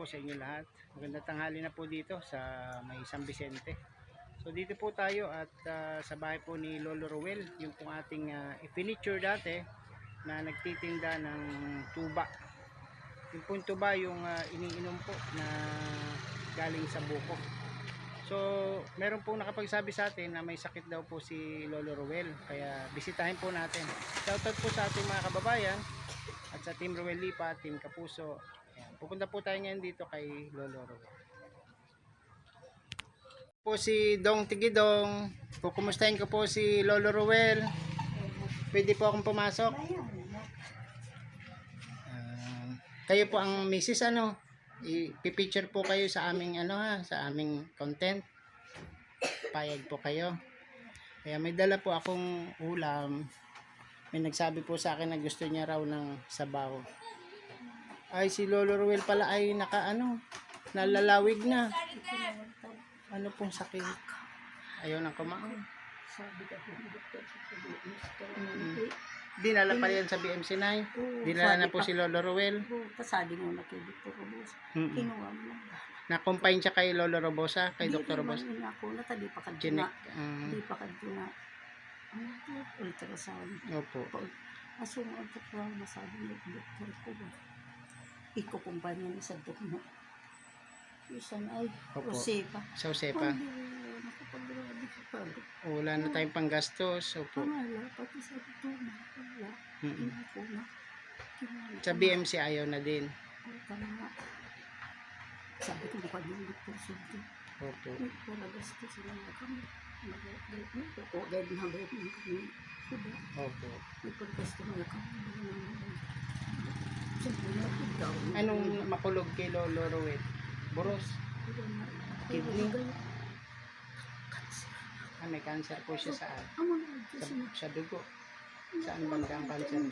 po sa inyo lahat. Magandang tanghali na po dito sa may San Vicente. So dito po tayo at ah, sa bahay po ni Lolo Ruel, yung pong ating uh, furniture dati na nagtitinda ng tuba. Yung pong tuba yung ah, iniinom po na galing sa buko. So meron pong nakapagsabi sa atin na may sakit daw po si Lolo Ruel. Kaya bisitahin po natin. Shoutout po sa ating mga kababayan at sa Team Ruel Lipa, Team Kapuso, Ayan, pupunta po tayo ngayon dito kay Lolo Ruel. Po si Dong Tigidong. Kukumustahin ko po si Lolo Ruel. Pwede po akong pumasok. Ah, kayo po ang misis ano? I-picture po kayo sa aming ano ha, sa aming content. Payag po kayo. Kaya may dala po akong ulam. May nagsabi po sa akin na gusto niya raw ng sabaw ay si Lolo Ruel pala ay naka ano, nalalawig na. Ano pong sakit? Ayaw nang kumain. Sabi ka po ng doktor sa pag-iistor. Mm. Dinala pa yan sa BMC 9. Dinala na po si Lolo Ruel. Kasali mo na kay Dr. Robos. Mm. Kinuha mo lang. Na-combine siya kay Lolo Robosa, kay Hindi Dr. naman Robosa. yun ako na tadi pa kaduna. Genek. Um, Hindi pa kaduna. Ano to? Ultrasound. opo. Aso mo ang tatwa masabi ng doktor ko ba? Ikukumpanya ni sa dokno. Isan ay Opo. Josepa. Sa Josepa. Nakapag-grabe ka pa. Wala na tayong panggastos. Opo. Pangala, pati sa doktor. Wala. Mm. Kinala Sa. BMC ayaw na din. Tama. Sabi ko mukha yung doktor Sunti. Opo. Wala gasto sila na kami. O dahil na ba yung kami. Diba? Opo. May paggasto na kami. Anong makulog kay Lolo Ruel? Boros. Kidney? Ah, may cancer po siya sa, Amo na sa, kasi sa dugo. Saan banda ang cancer?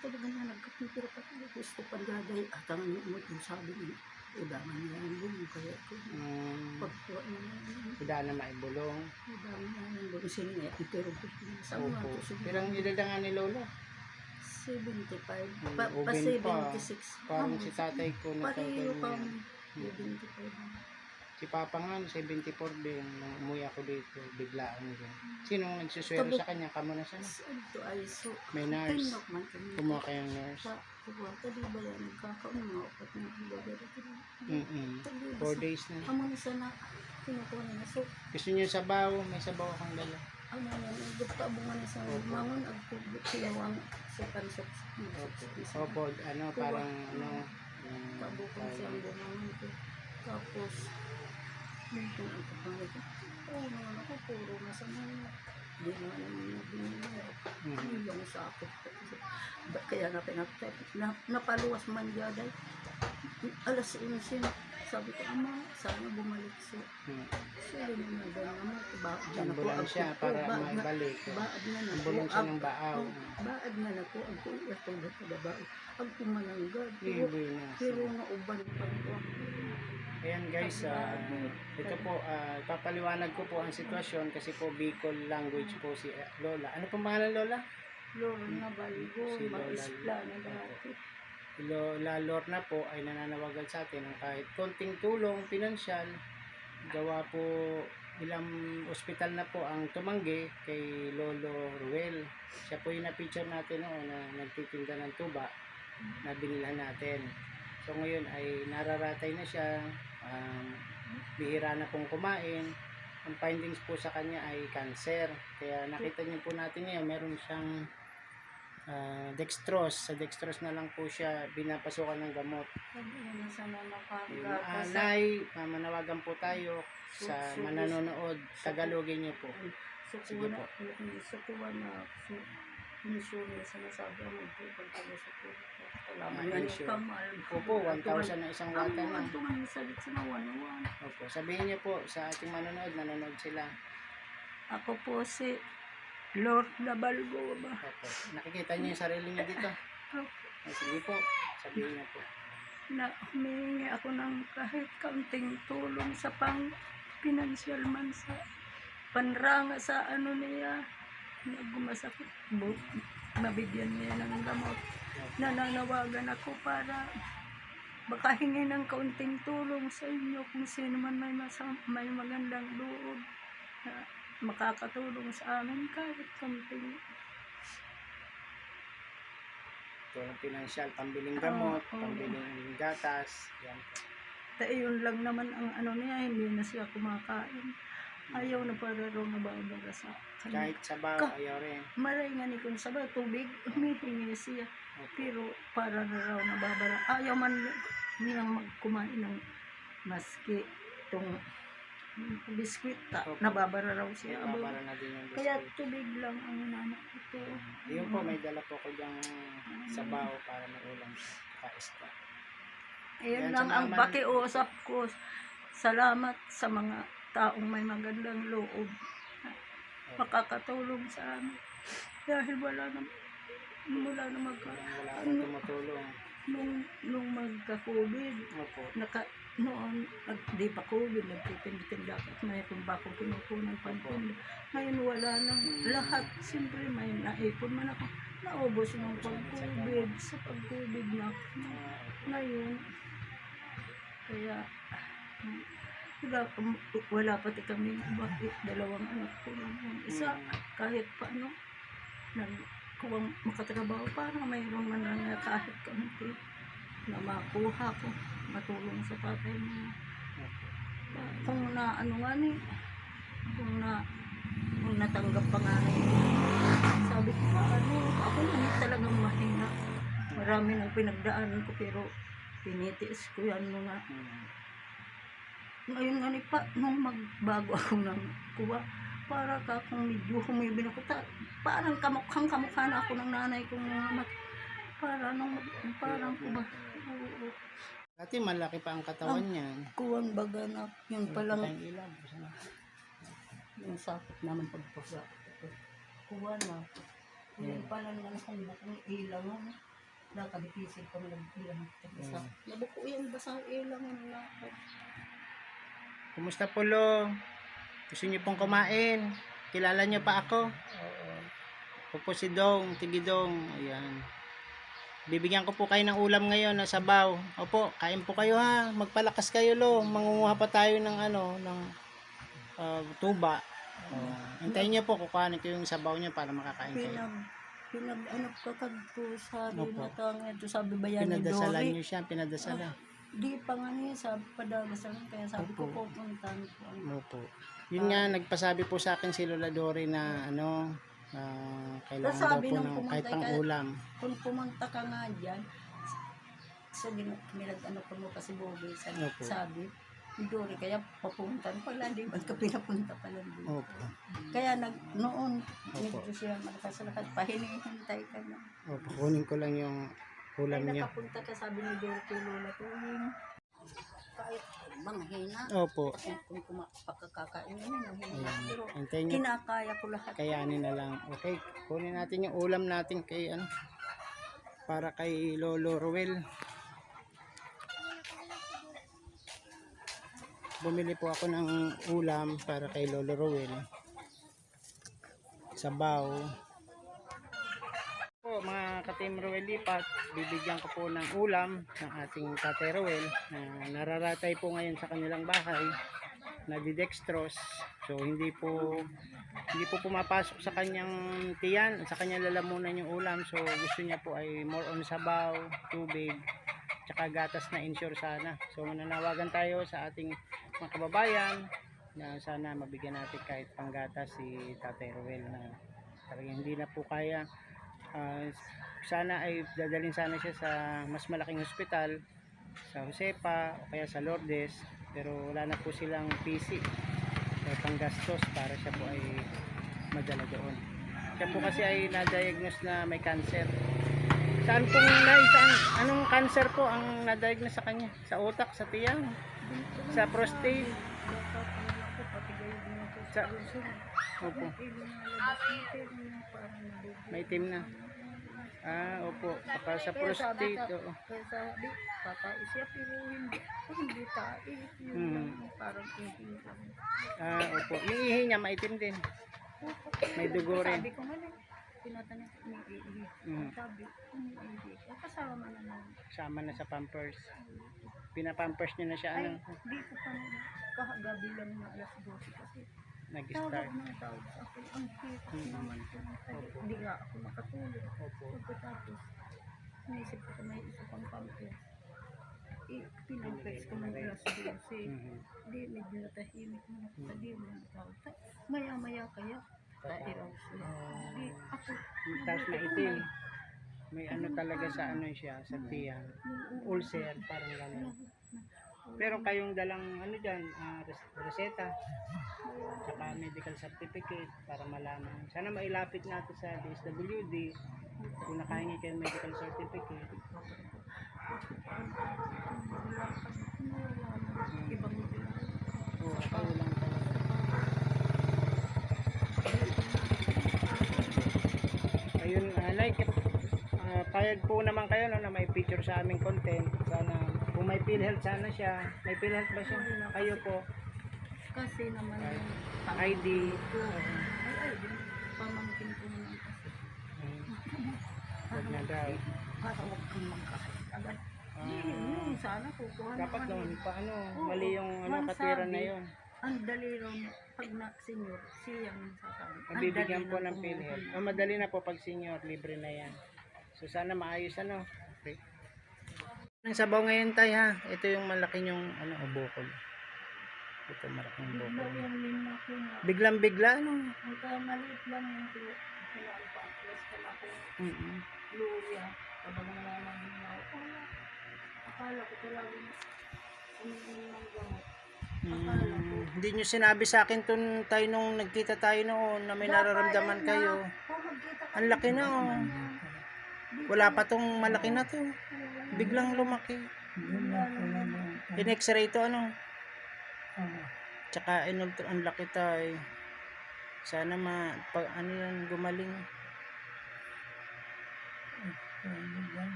Talaga na nagkapipira pa tayo. Gusto pa gaday. At ang mo kung sabi niya. Udaman niya ang buong kaya ko. Um, Pagkuha niya na yun. Hindi na maibulong. Udaman niya ang. Pero gusto niya sa mga Opo. to. Pero ang edad na nga ni Lolo. 75. Ay, Pa, pa ubin pa. 76. Parang si tatay ko na Pareho tatay pang niya. 75. Si Papa nga, 74 din. Nung umuwi ako dito, biglaan din. Sinong nagsuswero sa kanya? Kamo na siya. na? Ito ay so. May nurse. Tinok man kami. Kumuha kayong nurse. Sa kuha, tadi ba yan? Nagkakaon mga upat na bagay. Mm-mm. Tadi ba Four sa- days na. Amo na sana kinukuha na. So, Gusto niyo sabaw? May sabaw akong dala. ano yan, ang gupta bunga na sa mangon, ang kubot silawang sa pansok. Opo. Opo, ano, parang, ano, yung, Kabukong ang bumangon ko. Tapos, nito ang kapangit ko. Oo naman ako, puro na sa mga. Di na naman nabinila. Mhm. Yung sa ako. Kaya na pinagtap. Na, napaluwas man yaday. Alas 11. Sabi ko, ama, sana bumalik siya. Hmm. Sorry na na gano'n naman. Baad na na para oh, na- maibalik. Baad na na ko. Ambulansya ng baaw. oh, Baad na na ko. Ang kuya ko na sa babae. Ang kumananggad. Pero, na. na uban pa ko. Ayan guys, ah, ito po, ah, papaliwanag ko po ang sitwasyon kasi po Bicol language po si ah, Lola. Ano pong pangalan Lola? Loro na baligo. Si Lola. Mag-isla na dati. Lola Lorna po ay nananawagan sa atin ng kahit konting tulong, pinansyal. Gawa po ilang ospital na po ang tumanggi kay Lolo Ruel. Siya po yung na-picture natin noon na nagtitinda ng tuba na binilhan natin. So ngayon ay nararatay na siya, um, bihira na pong kumain. Ang findings po sa kanya ay cancer. Kaya nakita niyo po natin ngayon, meron siyang ah, dextrose. Sa dextrose na lang po siya binapasukan ng gamot. Yung, nakagata ah, sa Nay, ah, manawagan po tayo sa mananonood. Tagalogin niyo po. Sige po. Misyon na sinasabi ang magpupag tayo sa kuha. Kalaman nga ni insure. Kamal. Opo, 1,000 na isang Ang wata na. mga tungan ni salit sa nawan-nawan. Opo, sabihin niyo po sa ating manonood, nanonood sila. Ako po si Lord Labalgo ba? Opo. Nakikita niyo yung sarili niyo dito? Ah, Sige po, sabihin niyo po. na humingi ako ng kahit kaunting tulong sa pang financial man sa panranga sa ano niya na gumasakit bu mabigyan niya ng gamot nananawagan ako para baka hingi ng kaunting tulong sa inyo kung sino man may, may magandang loob na makakatulong sa amin kahit kaunting Tulong pinansyal, pambiling gamot, Oo. pambiling gatas. Yan po. Dahil yun lang naman ang ano niya, hindi na siya kumakain. Ayaw na para raw nababara sa kanya. Kahit sabaw, Ka- ayaw rin. Maray nga ni kung sabaw, tubig, humihingi siya. Opo. Pero para na raw nababara. Ayaw man niyang magkumain ng maski itong biskwit. Ta, Opo. nababara raw siya. Nababara na din yung Kaya biscuit. tubig lang ang nanak ito. Ayun po, may dala po ko diyang sabaw para may ulam kaista. Ayun lang sa ang pakiusap ko. Salamat sa mga taong may magandang loob. Makakatulong sa amin. Dahil wala na, mula na magka, wala rin tumutulong. nung, nung magka-COVID, Opo. naka, noon, nag, di pa COVID, nagtitinda at mayroon ba akong kinukunan pantinda. Ngayon wala nang lahat. Siyempre may naipon man ako. Naubos ng pag-COVID, sa pag-COVID na. Ah, Ngayon, kaya, mm, wala, wala pati kami, bakit dalawang anak ko lang. Isa, kahit paano, nag, kuwang makatrabaho para mayroon man lang na kahit kaunti na makuha ko, matulong sa tatay mo. Kung na, ano nga ni, kung na, kung natanggap pa nga ni, sabi ko, ano, ako na talagang mahina. Marami nang pinagdaanan ko pero tinitiis ko yan. Mm. Ngayon nga ni pa, nung magbago ako ng kuha, para ka kung medyo humibin ako, ta, parang kamukhang kamukha na ako ng nanay kong mat, para nung, parang kuba, oo, Dati malaki pa ang katawan niya. kuwang baga na, yun ilaw. Sana. yung sakit naman pagpasa. Kuha na. Yan pala naman kung bukong ilang ano. Nakadipisig pang nag-ilang. Basa. Mm. Nabuko yung basang ilang na ako. Kumusta po lo? Gusto niyo pong kumain? Kilala niyo pa ako? Oo. Ako po si Dong, Tigidong. Ayan. Bibigyan ko po kayo ng ulam ngayon na sabaw. Opo, kain po kayo ha. Magpalakas kayo lo. Mangunguha pa tayo ng ano, ng ah, tuba. Oh. Hintayin niyo po, kukuhanin ko yung sabaw niya para makakain kayo. Pinag, pinag, ano ka kadto sabi Opo. na tanga ito sabi ba yan ni Pinadasalan Dory? niyo siya, pinadasalan. Di pa nga niya sabi padagasan kaya sabi ko Opo. pupuntahan ko. Ano. Opo. Yun nga, nagpasabi po sa akin si Lola Dory na ano, ah, kailangan daw po nung ng pumunta kahit pang ka- ulam. Kung pumunta ka nga dyan, so minag ano ko mo kasi Bobby, sabi, Opo. sabi ni Dory, kaya papuntan pala, di ba ka pinapunta pala dito. Opo. Kaya nag, noon, Opo. medyo siya malakas lakas, pahinihintay ka na. Opo, kunin ko lang yung ulam Ay, niya. nakapunta ka, sabi ni Dory kay Lola ko, "Yung kahit manghina, Opo. kung, kung kuma, pagkakakain mo, manghina. Pero niyo kinakaya ko lahat. kayanin na lang. Okay, kunin natin yung ulam natin kay ano para kay Lolo Ruel. Bumili po ako ng ulam para kay Lolo Ruel. Sabaw. Po mga ka-team Ruel Lipat, bibigyan ko po ng ulam ng ating Tate Ruel na nararatay po ngayon sa kanilang bahay na didextrose. So hindi po hindi po pumapasok sa kanyang tiyan, sa kanyang lalamunan yung ulam. So gusto niya po ay more on sabaw, tubig, tsaka gatas na insure sana. So mananawagan tayo sa ating mga kababayan na sana mabigyan natin kahit panggatas si Tatay Ruel na talagang hindi na po kaya. Ah, sana ay dadalhin sana siya sa mas malaking ospital sa Josepa o kaya sa Lourdes pero wala na po silang PC may panggastos para siya po ay madala doon. Siya po kasi ay na-diagnose na may cancer. Saan pong nay, saan, anong cancer po ang na-diagnose sa kanya? Sa utak, sa tiyang, sa prostate, sa, Opo. May lumalabas na Ah, opo. Kapag sa Kaya sabi prostate, ka- oo. Kaya sabi, patais siya pero hindi, tais. Yun Hmm. lang, parang hindi lang. Ah, opo. Yung ihi niya maitim din. May dugo rin. Sabi ko lang, tinatanong ko may iihi. Mm. Sabi, umiihi. Eh, kasama na naman. Sama na sa pampers. Pinapampers niyo na siya, Ay, ano, dito pa kahagabi lang na alas 12 kasi nag-start. tawag na tawag sa akin. Ang hirap Mm. naman. Kasi Hindi nga ako makatulog. Opo. Pagkatapos, naisip ko may isa pang pampers. Eh, pinampers ko ng alas 12. Mhm. Hindi, medyo natahimik na ako. Sabi mo na tawag. Ta- Maya-maya kaya, tairaw siya. Di, ako, Tapos maitim. May ano talaga sa ano siya, sa tiyan. Ulcer, parang gano'n. Pero kayong dalang ano dyan, ah, res- reseta, tsaka medical certificate para malaman. Sana mailapit natin sa DSWD kung nakahingi kayo medical certificate. ibang Oo, lang talaga. Ayun, ah, like, ah, payag po naman kayo no, na may picture sa aming content. Sana, kung may PhilHealth sana siya, may PhilHealth ba siya? Kayo po, Kasi naman yung ID. Ay, ay. Pamangkin ko naman kasi. Huwag na daw. Para huwag kang magkasakit agad. Ah. Hindi, sana kukuha Dapat naman paano, mali yung ang katwiran na yun. Ang dali ron, pag na senior, siyang sasabi. Ang Mabibigyan dali po ng. PhilHealth. Oh, madali na po pag senior, libre na yan. So sana maayos ano. Ang sabaw ngayon tayo ha. Ito yung malaki yung ano, oh, bukol. Ito malaking bukol. Biglang bigla ano. Ang kaya maliit lang yung kilo. Kaya ang pamplas ko. Luya. Kapag wala. Akala ko talagang umiinom ng gamot. Mm, hindi nyo sinabi sa akin tun tayo nung nagkita tayo noon na may nararamdaman kayo. magkita Ang laki na oh. Wala pa tong malaki na to. Biglang lumaki. In-x-ray to ano. Tsaka inultra ang laki tayo. Sana ma pag ano yan gumaling.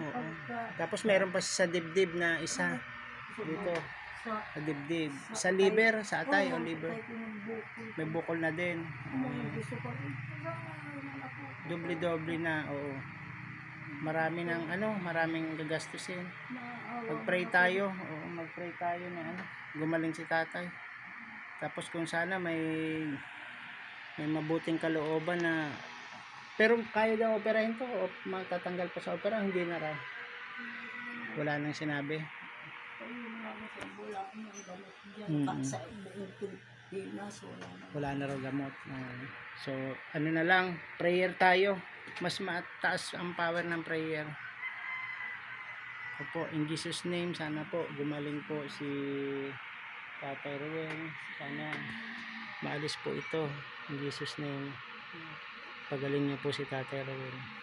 Oo. Tapos meron pa sa dibdib na isa dito Sa dibdib. Sa liver, sa atay o liver. May bukol na din. Doble-doble na, oo. Marami ng ano, maraming gagastusin. Mag-pray tayo, oo, mag-pray tayo na ano, gumaling si tatay. Tapos kung sana may may mabuting kalooban na pero kaya daw operahin to o matatanggal pa sa opera, hindi na raw. Wala nang sinabi. Mm. Sa Pilipinas, wala na. Wala na raw gamot. So, ano na lang, prayer tayo. Mas mataas ang power ng prayer. Opo, in Jesus name, sana po gumaling po si Tatay Ruel. Sana maalis po ito. In Jesus name, pagaling niyo po si Tatay Ruel.